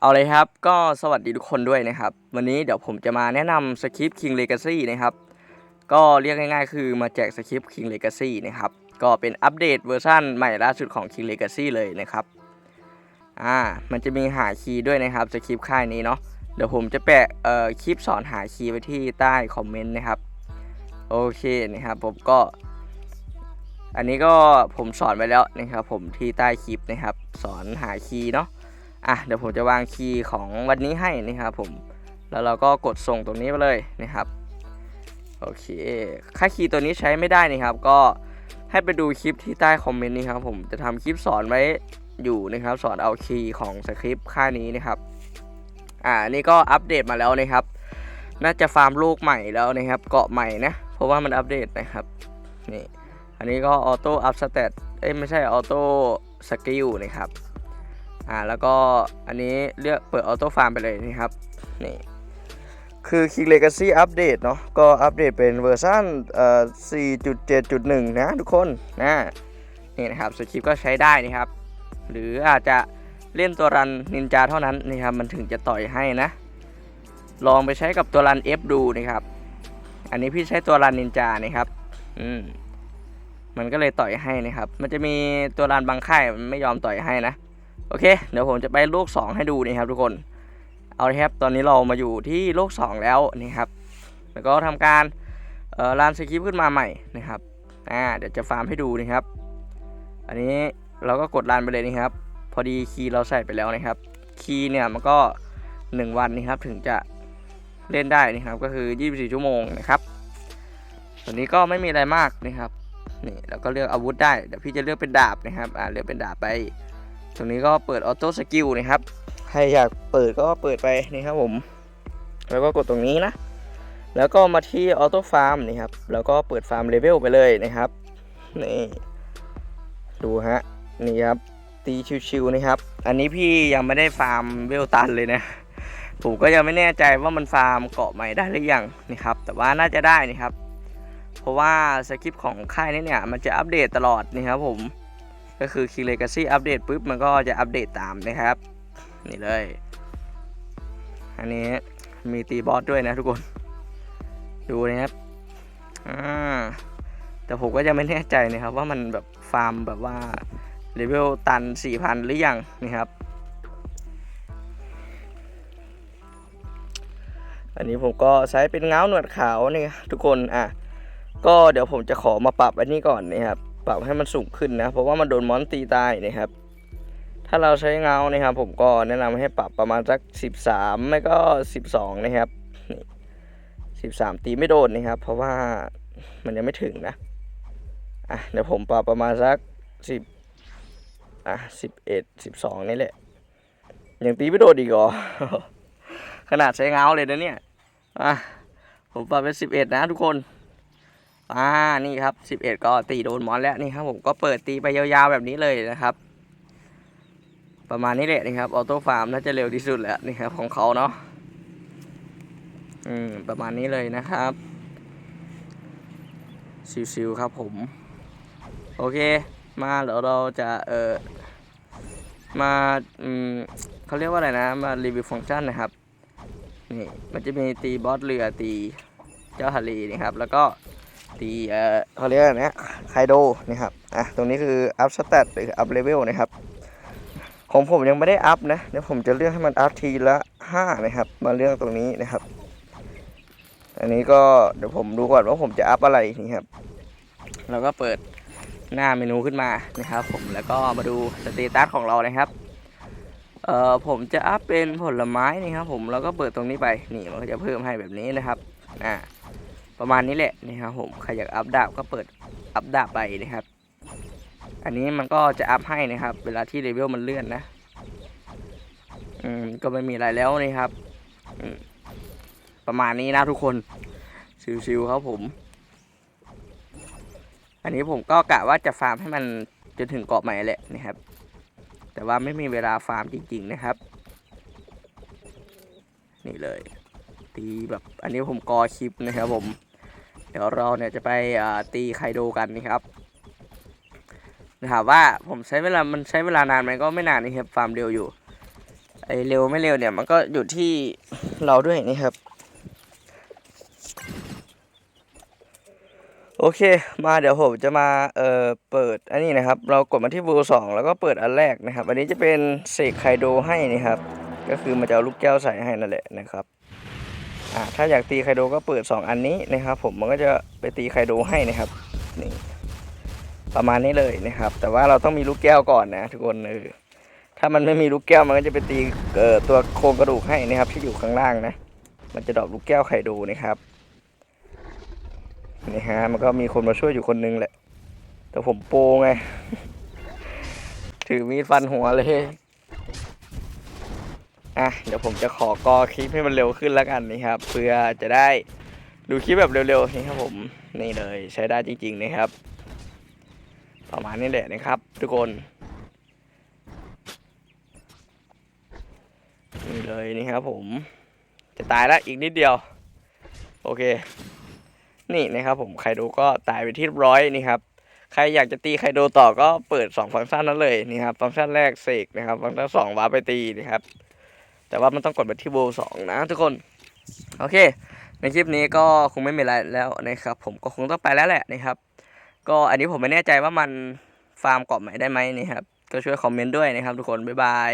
เอาเลยครับ ก็สวัสดีทุกคนด้วยนะครับ วันนี้เดี๋ยวผมจะมาแนะนำสคริปต์ King Legacy นะครับ ก็เรียกง่ายๆ คือมาแจกสคริปต์ King Legacy นะครับ ก็เป็นอัปเดตเวอร์ชันใหม่ล่าสุดของ King Legacy เลยนะครับ อ่า มันจะมีหาคีย์ด้วยนะครับสคริปต์ค่ายนี้เนาะ เดี๋ยวผมจะแปะเอ่อคลิปสอนหาคีย์ไว้ที่ใต้คอมเมนต์นะครับ โอเคนะครับผมก็ อันนี้ก็ผมสอนไว้แล้วนะครับผมที่ใต้คลิปนะครับ สอนหาคีย์เนาะ อะเดี๋ยวผมจะวางคีย์ของวันนี้ให้นะครับผม แล้วเราก็กดส่งตรงนี้ไปเลยนะครับ โอเค ค่าคีย์ตัวนี้ใช้ไม่ได้นะครับ ก็ให้ไปดูคลิปที่ใต้คอมเมนต์นี้ครับผม จะทำคลิปสอนไว้อยู่นะครับ สอนเอาคีย์ของสคริปต์ค่านี้นะครับ อ่า นี่ก็อัปเดตมาแล้วนะครับ น่าจะฟาร์มโลกใหม่แล้วนะครับ เกาะใหม่นะ เพราะว่ามันอัปเดตนะครับ นี่ อันนี้ก็ออโต้อัพสเตตเอ้ยไม่ใช่ออโต้สกิลนะครับ อ่าแล้วก็อันนี้เลือกเปิดออโต้ฟาร์มไปเลยนะครับนี่คือ King Legacy อัปเดตเนาะก็อัปเดตเป็นเวอร์ชันเอ่อ4.7.1 นะทุกคนนะนี่นะครับสคริปต์ก็ใช้ได้นะครับ หรืออาจจะเล่นตัวรันนินจาเท่านั้นนะครับมันถึงจะต่อยให้นะ ลองไปใช้กับตัวรัน F ดูนะครับ อันนี้พี่ใช้ตัวรันนินจานะครับอืมมันก็เลยต่อยให้นะครับ มันจะมีตัวรันบางค่ายมันไม่ยอมต่อยให้นะ โอเค เดี๋ยวผมจะไปโลก2 ให้ดูนะครับทุกคน เอาละครับ ตอนนี้เรามาอยู่ที่โลก2 แล้วนี่ครับ แล้วก็ทำการเอ่อรันสคริปต์ขึ้นมาใหม่นะครับ อ่า เดี๋ยวจะฟาร์มให้ดูนะครับ อันนี้เราก็กดรันไปเลยนะครับ พอดีคีย์เราใส่ไปแล้วนะครับ คีย์เนี่ยมันก็ 1 วันนะครับถึงจะเล่นได้นะครับ ก็คือ 24 ชั่วโมงนะครับตัวนี้ก็ไม่มีอะไรมากนะครับ นี่แล้วก็เลือกอาวุธได้ เดี๋ยวพี่จะเลือกเป็นดาบนะครับ อ่าเลือกเป็นดาบไป ตรงนี้ก็เปิดออโต้สกิลนะครับ ใครอยากเปิดก็เปิดไปนี่ครับผม แล้วก็กดตรงนี้นะ แล้วก็มาที่ออโต้ฟาร์มนี่ครับ แล้วก็เปิดฟาร์มเลเวลไปเลยนะครับ นี่ ดูฮะ นี่ครับ ตีชิวๆนะครับ อันนี้พี่ยังไม่ได้ฟาร์มเวลตันเลยนะ ผมก็ยังไม่แน่ใจว่ามันฟาร์มเกาะใหม่ได้หรือยังนะครับ แต่ว่าน่าจะได้นะครับ เพราะว่าสคริปต์ของค่ายนี้เนี่ย มันจะอัปเดตตลอดนะครับผม ก็คือ King Legacy อัปเดตปุ๊บมันก็จะอัปเดตตามนะครับ นี่เลย อันนี้มีตีบอสด้วยนะทุกคน ดูนะครับอ่าแต่ผมก็ยังไม่แน่ใจนะครับ ว่ามันแบบฟาร์มแบบว่าเลเวลตัน 4,000 หรือยังนะครับ อันนี้ผมก็ใช้เป็นเงาหนวดขาวนี่ทุกคนอะก็เดี๋ยวผมจะขอมาปรับอันนี้ก่อนนะครับ ปรับให้มันสูงขึ้นนะ เพราะว่ามันโดนมอนตีตายนะครับ ถ้าเราใช้เงานะครับ ผมก็แนะนำให้ปรับประมาณสัก 13 ไม่ก็ 12 นะครับ13 ตีไม่โดนนะครับ เพราะว่ามันยังไม่ถึงนะอะเดี๋ยวผมปรับประมาณสัก 10อะ11 12 นี่แหละยังตีไม่โดนอีกเหรอขนาดใช้เงาเลยนะเนี่ยอะผมปรับเป็น 11 นะทุกคน อ่านี่ครับ 11 ก็ตีโดนมอนแล้วนี่ครับผมก็เปิดตีไปยาวๆแบบนี้เลยนะครับ ประมาณนี้แหละนี่ครับออโต้ฟาร์มน่าจะเร็วที่สุดแล้วนี่ครับของเขาเนาะอืมประมาณนี้เลยนะครับซิวๆครับผม โอเค มาเดี๋ยวเราจะเออมาอืมเขาเรียกว่าอะไรนะ มารีวิวฟังก์ชันนะครับนี่มันจะมีตีบอสเรือตีเจ้าฮารีนะครับ แล้วก็ ตีเออเขาเรียกอะไรนะไคโดนะครับอะตรงนี้คืออัพสเตตหรืออัพเลเวลนะครับของผมยังไม่ได้อัพนะเดี๋ยวผมจะเลือกให้มันอัพทีละ5นะครับ มาเลือกตรงนี้นะครับ อันนี้ก็เดี๋ยวผมดูก่อนว่าผมจะอัพอะไรนี่ครับเราก็เปิดหน้าเมนูขึ้นมานะครับ ผมแล้วก็มาดูสเตตัสของเรานะครับเอ่อผมจะอัพเป็นผลไม้นี่ครับผมแล้วก็เปิดตรงนี้ไปนี่มันก็จะเพิ่มให้แบบนี้นะครับอ่า ประมาณนี้แหละนี่ครับผมใครอยากอัพดาบก็เปิดอัพดาบไปนะครับ อันนี้มันก็จะอัพให้นะครับ เวลาที่เลเวลมันเลื่อนนะอืมก็ไม่มีอะไรแล้วนี่ครับประมาณนี้นะทุกคนชิวๆครับผม อันนี้ผมก็กะว่าจะฟาร์มให้มันจนถึงเกาะใหม่แหละนะครับ แต่ว่าไม่มีเวลาฟาร์มจริง ๆ นะครับ นี่เลย ตีแบบอันนี้ผมกอคลิปนะครับผม เดี๋ยวเราเนี่ยจะไปตีไคโดกันนะครับถามว่าผมใช้เวลา มันใช้เวลานานไหมก็ไม่นานนะครับ ฟาร์มเร็วอยู่ ไอเร็วไม่เร็วเนี่ยมันก็อยู่ที่เราด้วยนี่ครับ โอเค มาเดี๋ยวผมจะมา เอ่อ เปิด อันนี้นะครับ เรากดมาที่ World 2แล้วก็เปิดอันแรกนะครับ อันนี้จะเป็นเสกไคโดให้นะครับ ก็คือมันจะเอาลูกแก้วใส่ให้นั่นแหละนะครับ อ่าถ้าอยากตีไคโดก็เปิด 2 อันนี้นะครับ ผมมันก็จะไปตีไคโดให้นะครับนี่ประมาณนี้เลยนะครับ แต่ว่าเราต้องมีลูกแก้วก่อนนะทุกคนเออถ้ามันไม่มีลูกแก้วมันก็จะไปตีเอ่อตัวโครงกระดูกให้นะครับ ที่อยู่ข้างล่างนะ มันจะดรอปลูกแก้วไคโดนะครับนี่ฮะมันก็มีคนมาช่วยอยู่คนนึงแหละ แต่ผมโปรไง ถือมีดฟันหัวเลย อะเดี๋ยวผมจะขอกอคลิปให้มันเร็วขึ้นแล้วกันนะครับเพื่อจะได้ดูคลิปแบบเร็วๆนี่ครับผมนี่เลยใช้ได้จริง ๆนะครับ ประมาณนี้แหละนะครับ ทุกคนนี่เลยนี่ครับผม จะตายแล้วอีกนิดเดียว โอเค นี่นะครับผมไคโดก็ตายไปที่ร้อยนี่ครับใครอยากจะตีไคโดต่อก็เปิด 2 ฟังก์ชันนั้นเลยนี่ครับฟังก์ชันแรกเสกนะครับฟังก์ชันสองวาร์ปไปตีนะครับ แต่ว่ามันต้องกดไปที่โวสองนะทุกคน โอเค ในคลิปนี้ก็คงไม่มีอะไรแล้วนะครับ ผมก็คงต้องไปแล้วแหละนะครับ ก็อันนี้ผมไม่แน่ใจว่ามันฟาร์มเกาะใหม่ได้ไหมนะครับ ก็ช่วยคอมเมนต์ด้วยนะครับทุกคน บ๊ายบาย